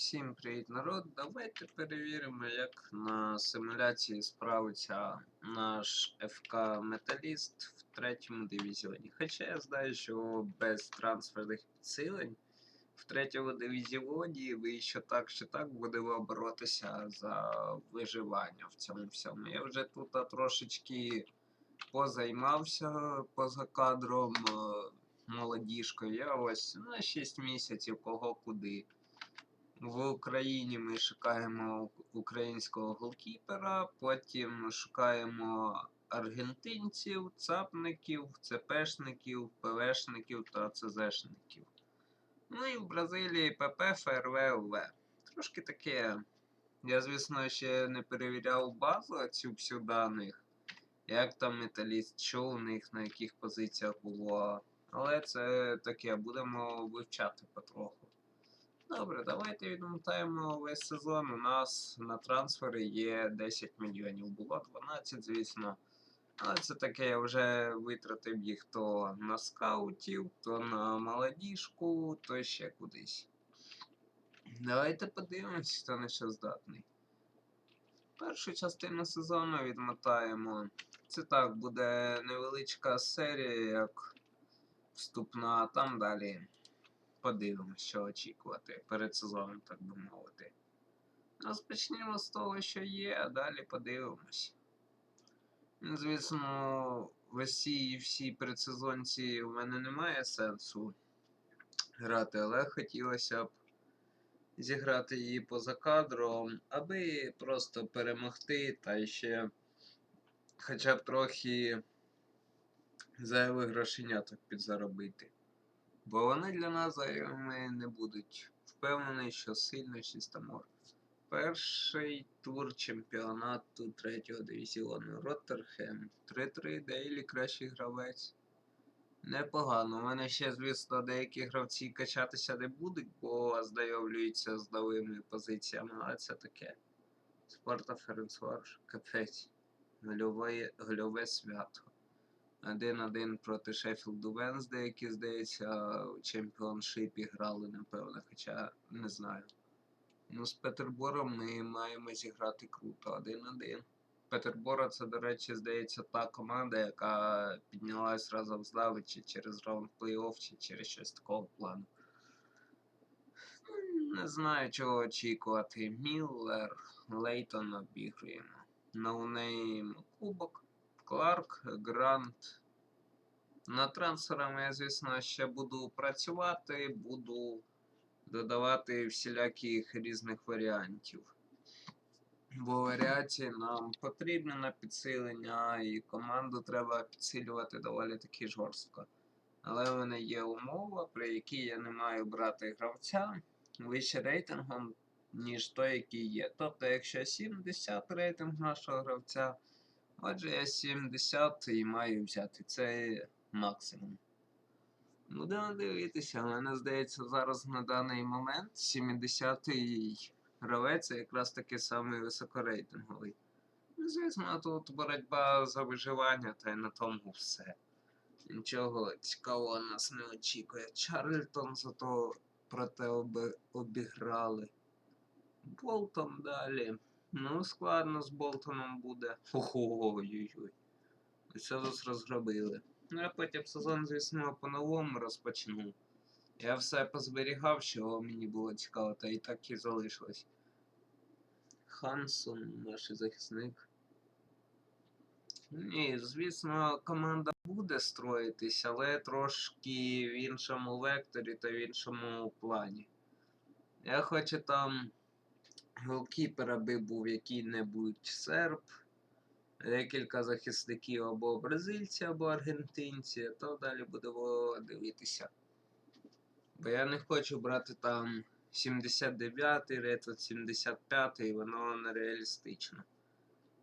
Всім привіт, народ. Давайте перевіримо, як на симуляції справиться наш ФК Металіст в третьому дивізіоні. Хоча я знаю, що без трансферних підсилень в третьому дивізіоні ви що так, що так будемо боротися за виживання в цьому всьому. Я вже тут трошечки позаймався поза кадром е, молодіжкою. Я ось на 6 місяців кого куди. В Україні ми шукаємо українського голкіпера, потім шукаємо аргентинців, цапників, ЦПшників, ПВшників та ЦЗшників. Ну і в Бразилії ПП, ФРВ, ЛВ. Трошки таке. Я, звісно, ще не перевіряв базу цю всю даних, як там металіст, що у них, на яких позиціях було. Але це таке, будемо вивчати потроху. Добре, давайте відмотаємо весь сезон. У нас на трансфери є 10 мільйонів. Було 12, звісно. Але це таке, я вже витратив їх то на скаутів, то на молодіжку, то ще кудись. Давайте подивимось, хто на що здатний. Першу частину сезону відмотаємо. Це так, буде невеличка серія, як вступна, а там далі подивимося, що очікувати перед сезоном, так би мовити. Розпочнемо з того, що є, а далі подивимось. Ну, Звісно, в цій всій предсезонці у мене немає сенсу грати, але хотілося б зіграти її поза кадром, аби просто перемогти та ще хоча б трохи зайвих грошеняток підзаробити. Бо вони для нас зайвими не будуть. Впевнений, що сильно чистомор. Перший тур чемпіонату третього дивізіону Роттерхем. 3-3 Дейлі кращий гравець. Непогано. У мене ще, звісно, деякі гравці качатися не будуть, бо ознайомлюються з новими позиціями, але це таке. Спарта Ференцварш, капець. Гольове, гольове свято. 1-1 проти Шеффілду Венсдей, які, здається, у чемпіоншипі грали, напевно, хоча не знаю. Ну, з Петербором ми маємо зіграти круто 1-1. Петербора це, до речі, здається, та команда, яка піднялась разом з нами чи через раунд плей-офф, чи через щось такого плану. Ну, Не знаю, чого очікувати. Міллер, Лейтон обігруємо. Ноунейм Кубок. Кларк, Грант. Над трансферами я, звісно, ще буду працювати, буду додавати всіляких різних варіантів. Бо варіації нам потрібні на підсилення, і команду треба підсилювати доволі таки жорстко. Але в мене є умова, при якій я не маю брати гравця вище рейтингом, ніж той, який є. Тобто, якщо 70 рейтинг нашого гравця, Отже, я 70 і маю взяти. Це максимум. Будемо дивитися, мене здається, зараз на даний момент 70-й гравець це якраз таки самий високорейтинговий. Ну, Звісно, тут боротьба за виживання, та й на тому все. Нічого цікавого нас не очікує. Чарльтон зато проте обіграли. Болтон далі. Ну, складно з Болтоном буде. Ой-ой-ой. Все тут розгробили. Ну, а потім сезон, звісно, по-новому розпочну. Я все позберігав, що мені було цікаво, та і так і залишилось. Хансон, наш захисник. Ні, звісно, команда буде строїтись, але трошки в іншому векторі та в іншому плані. Я хочу там голкіпер, аби був який-небудь серб, декілька захисників або бразильці, або аргентинці, то далі будемо дивитися. Бо я не хочу брати там 79-й, ретро 75-й, воно нереалістично.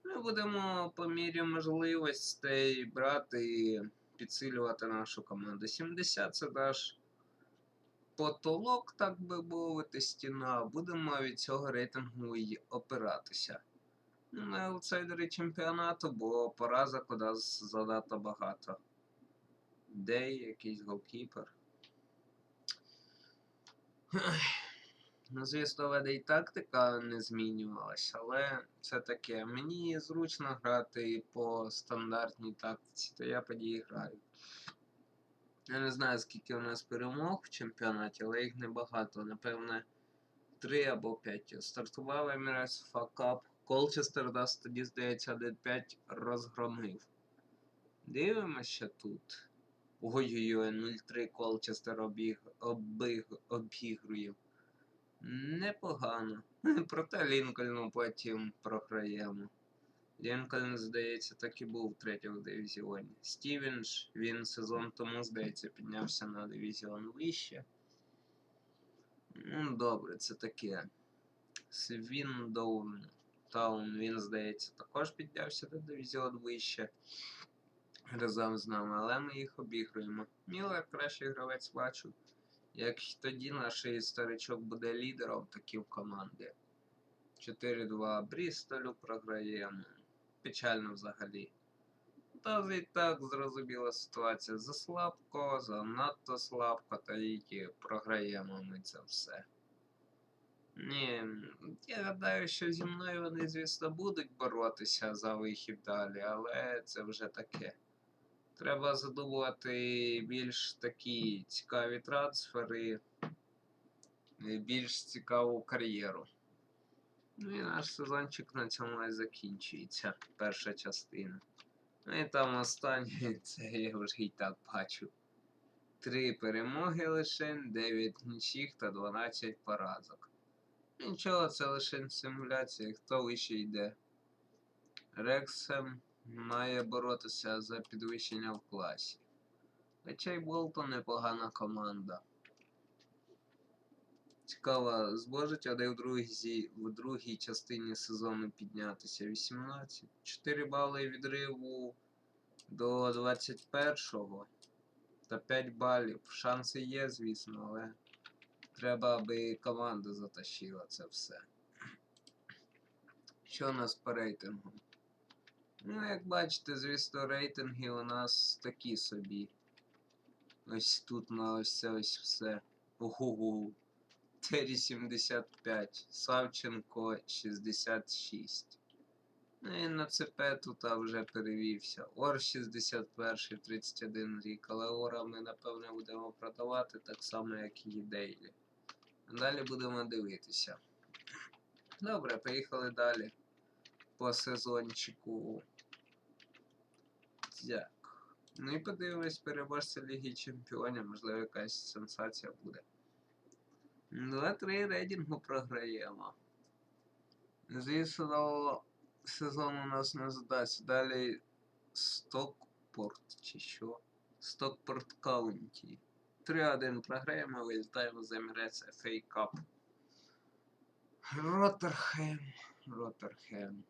Ми будемо по мірі можливостей брати і підсилювати нашу команду. 70 це наш потолок, так би мовити, стіна, будемо від цього рейтингу й опиратися. Ну, Ми аутсайдери чемпіонату, бо поразок у нас занадто багато. Дей, якийсь голкіпер. Ну, звісно, веде і тактика не змінювалась, але це таке. Мені зручно грати по стандартній тактиці, то я по граю. Я не знаю, скільки у нас перемог в чемпіонаті, але їх небагато. Напевне, 3 або 5. Стартував Емірес факап. Колчестер нас тоді, здається, 1-5 розгромив. Дивимося тут. Ой-ой-ой, 0-3 Колчестер обіг, обіг, обігрує. Непогано. Проте Лінкольну потім програємо. Лінкольн, здається, так і був в третьому дивізіоні. Стівенш, він сезон тому, здається, піднявся на дивізіон вище. Ну, добре, це таке. Свіндоун Таун, він, здається, також піднявся на дивізіон вище. Разом з нами, але ми їх обігруємо. Міллер кращий гравець матчу. Як тоді наш старичок буде лідером такі в команді. 4-2 Брістолю програємо. Печально взагалі. Та і так зрозуміла ситуація. Заслабко, занадто слабко, та і програємо ми це все. Ні, я гадаю, що зі мною вони, звісно, будуть боротися за вихід далі, але це вже таке. Треба задумувати більш такі цікаві трансфери, більш цікаву кар'єру. Ну і наш сезончик на цьому і закінчується, перша частина. Ну і там останнє, це я вже і так бачу. Три перемоги лише, 9 нічих та 12 поразок. Нічого, це лише симуляція, хто вище йде. Рексем має боротися за підвищення в класі. Хоча й Болтон непогана команда. Цікаво, зможуть вони в другій, в другій частині сезону піднятися 18. 4 бали відриву до 21-го. Та 5 балів. Шанси є, звісно, але треба, аби команда затащила це все. Що у нас по рейтингу? Ну, як бачите, звісно, рейтинги у нас такі собі. Ось тут на ось це ось все. Ого. Террі 75, Савченко 66. Ну і на ЦП тут вже перевівся. Ор 61, 31 рік, але Ора ми напевне будемо продавати так само, як і Дейлі. Далі будемо дивитися. Добре, поїхали далі по сезончику. Так. Ну і подивимось переможця Ліги Чемпіонів, можливо, якась сенсація буде. 2-3 рейтингу програємо. Звісно, сезон у нас не задасться. Далі Стокпорт чи що? Стокпорт Каунті. 3-1 програємо, вилітаємо з Емірець FA Cup. Роттерхем. Роттерхем.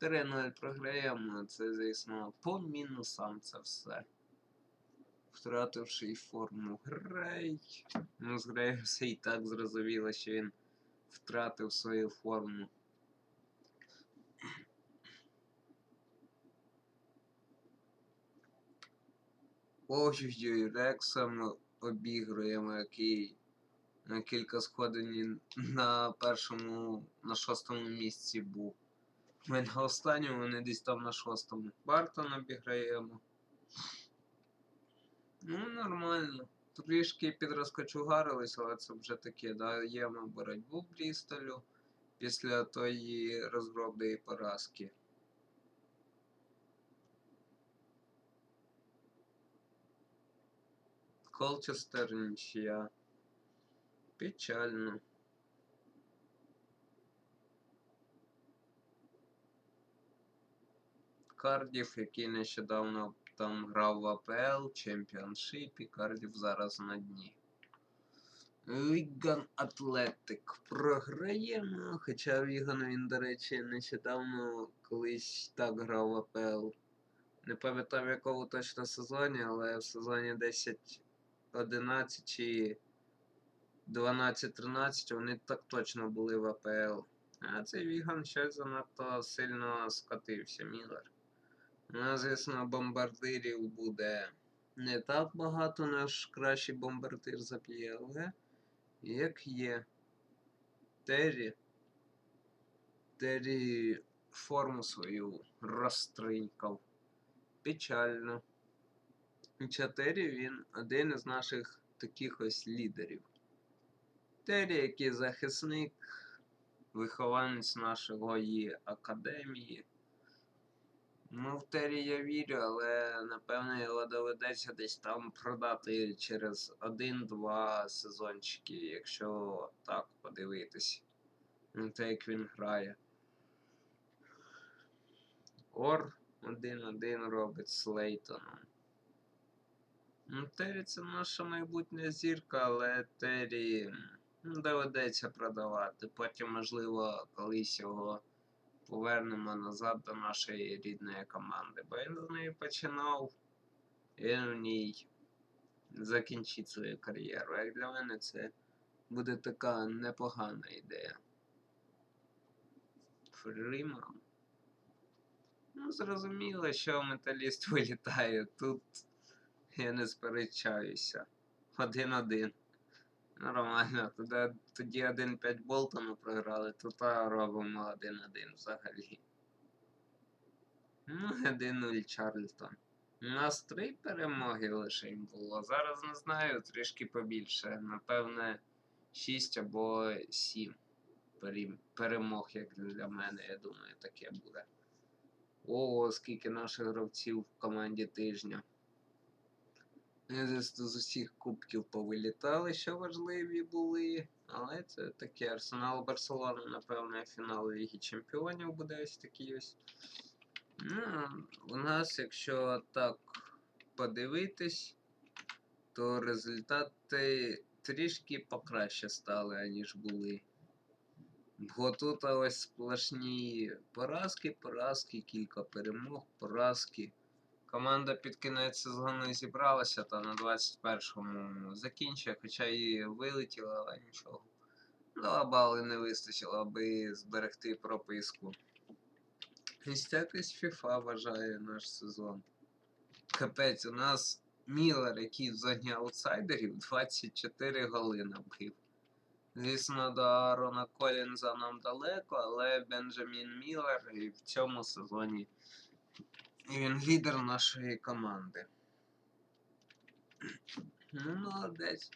3-0 програємо, це, звісно, по мінусам це все. Втративши й форму Грей. Ну, з Греєм все і так зрозуміло, що він втратив свою форму. Ой-ой-ой, Рекса обігруємо, який на кілька сходинів на першому, на шостому місці був. Ми на останньому, вони десь там на шостому. Бартон обіграємо. Ну, нормально. Трішки підрозкочугарились, але це вже таке, даємо боротьбу Брістолю після тої розгробної поразки. Колчестер нічия. Печально. Кардів, який нещодавно там грав в АПЛ, Чемпіоншипі, Кардів зараз на дні. Віган Атлетик програємо. Хоча Віган він, до речі, нещодавно колись так грав в АПЛ. Не пам'ятаю в якому точно сезоні, але в сезоні 10-11 чи 12-13 вони так точно були в АПЛ. А цей Віган щось занадто сильно скотився, Міллер. Ну, звісно, бомбардирів буде не так багато, наш кращий бомбардир заб'є, але як є. Террі. Террі форму свою розтринькав. Печально. Хоча Террі він один із наших таких ось лідерів. Террі, який захисник, вихованець нашої академії. Ну, в Террі я вірю, але напевно його доведеться десь там продати через один-два сезончики, якщо так подивитись. На те, як він грає. Ор 1-1 робить з Лейтоном. Ну, Террі це наша майбутня зірка, але Террі ну, доведеться продавати. Потім, можливо, колись його повернемо назад до нашої рідної команди. Бо він з нею починав, він в ній закінчить свою кар'єру. Як для мене це буде така непогана ідея. Фриман. Ну, зрозуміло, що металіст вилітає. Тут я не сперечаюся. Один-один. Нормально. Тоді, тоді 1-5 Болтону програли, тут робимо 1-1 взагалі. Ну, 1-0 Чарльтон. У нас три перемоги лише було. Зараз не знаю, трішки побільше. Напевне, 6 або 7 перемог, як для мене, я думаю, таке буде. О, скільки наших гравців в команді тижня. З, з усіх кубків повилітали, що важливі були. Але це таке Арсенал Барселона, напевно, фінал Ліги Чемпіонів буде ось такий ось. Ну, у нас, якщо так подивитись, то результати трішки покраще стали, аніж були. Бо тут ось сплошні поразки, поразки, кілька перемог, поразки. Команда під кінець сезону зібралася та на 21-му закінчує, хоча і вилетіла, але нічого. Два бали не вистачило, аби зберегти прописку. Ось якось FIFA вважає наш сезон. Капець, у нас Міллер, який в зоні аутсайдерів, 24 голи набив. Звісно, до Аарона Колінза нам далеко, але Бенджамін Міллер і в цьому сезоні він лідер нашої команди. Ну, молодець.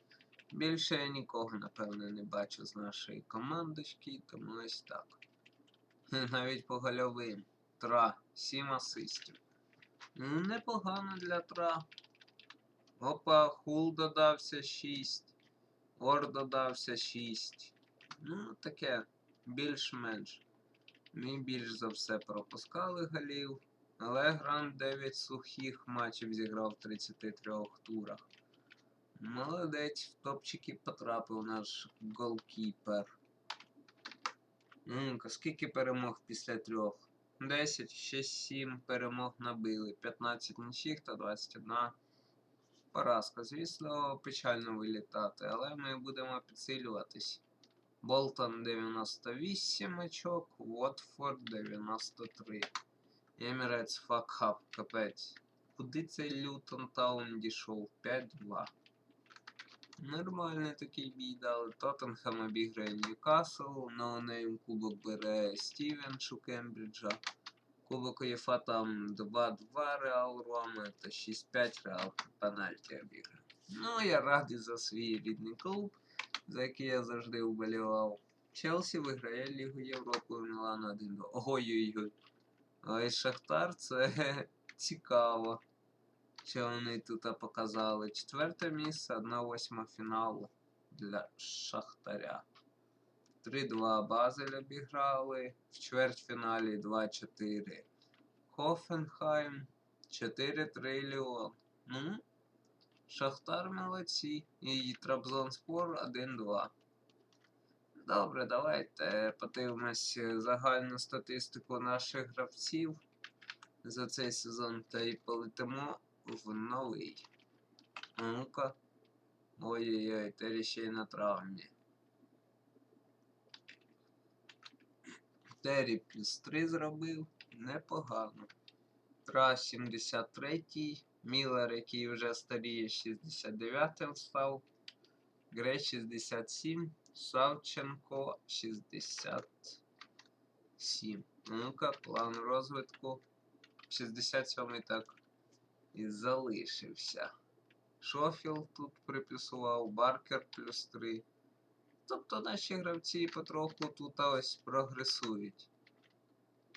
Більше я нікого, напевно, не бачу з нашої командочки, тому ось так. Навіть по гольовим. Тра, 7 асистів. Ну, непогано для Тра. Опа, Хул додався 6. Ор додався 6. Ну, таке, більш-менш. Ми більш за все пропускали голів. Але 9 сухих матчів зіграв в 33 турах. Молодець, в топчики потрапив наш голкіпер. Ну-ка, скільки перемог після трьох? 10, ще 7 перемог набили, 15 нічих та 21 поразка. Звісно, печально вилітати, але ми будемо підсилюватись. Болтон 98 очок, Уотфорд 93. Емірець факап, капець. Куди цей Лютон Таун дійшов? 5-2. Нормальний такий бій дали. Тоттенхем обіграє Ньюкасл, ноунейм кубок бере Стівенш у Кембриджа. Кубок УЄФА там 2-2 Реал Рома та 6-5 Реал пенальті обіграє. Ну, я радий за свій рідний клуб, за який я завжди вболівав. Челсі виграє Лігу Європи у Мілана 1 Ой-ой-ой. Ой, Шахтар це цікаво. Що вони тут показали? Четверте місце, 1-8 фіналу для Шахтаря. 3-2 Базель обіграли. В чвертьфіналі 2-4 Хофенхайм. 4-3 Ліон. Ну, Шахтар молодці. І Трабзонспор 1-2. Добре, давайте подивимось загальну статистику наших гравців за цей сезон та й полетимо в новий. Ну-ка. Ой-ой-ой, Террі ще й на травмі. Террі плюс 3 зробив. Непогано. Тра 73, Міллер, який вже старіє, 69 став. Грей 67, Савченко 67. Ну-ка, план розвитку. 67-й так і залишився. Шофіл тут приплюсував, Баркер плюс 3. Тобто наші гравці потроху тут ось прогресують.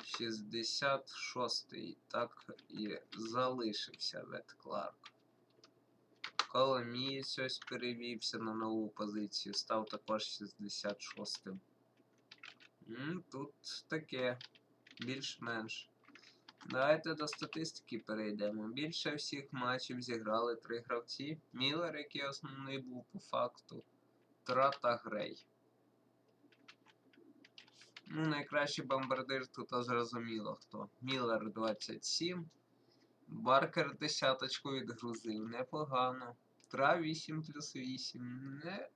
66-й так і залишився Вет Кларк. Коломієць ось перевівся на нову позицію, став також 66-м. Тут таке більш-менш. Давайте до статистики перейдемо. Більше всіх матчів зіграли три гравці. Міллер, який основний був по факту. Тра та Грей. Ну, найкращий бомбардир тут зрозуміло хто. Міллер 27. Баркер десяточку відгрузив. Непогано. Тра 8 плюс 8. Не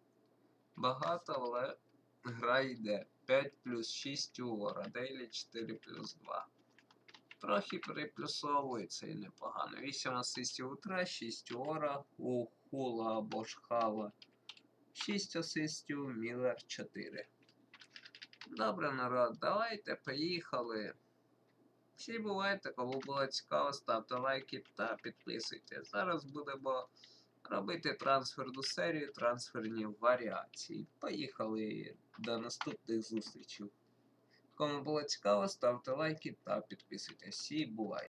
багато, але гра йде. 5 плюс 6 у Ора. Дейлі 4 плюс 2. Трохи переплюсовується і непогано. 8 асистів у Тра, 6 у Ора, у Хула або Шхала. 6 асистів, Міллер 4. Добре, народ, давайте, поїхали. Всі бувайте, кому було цікаво, ставте лайки та підписуйтесь. Зараз будемо робити трансферну серію, трансферні варіації. Поїхали до наступних зустрічей. Кому було цікаво, ставте лайки та підписуйтесь. Всі бувайте.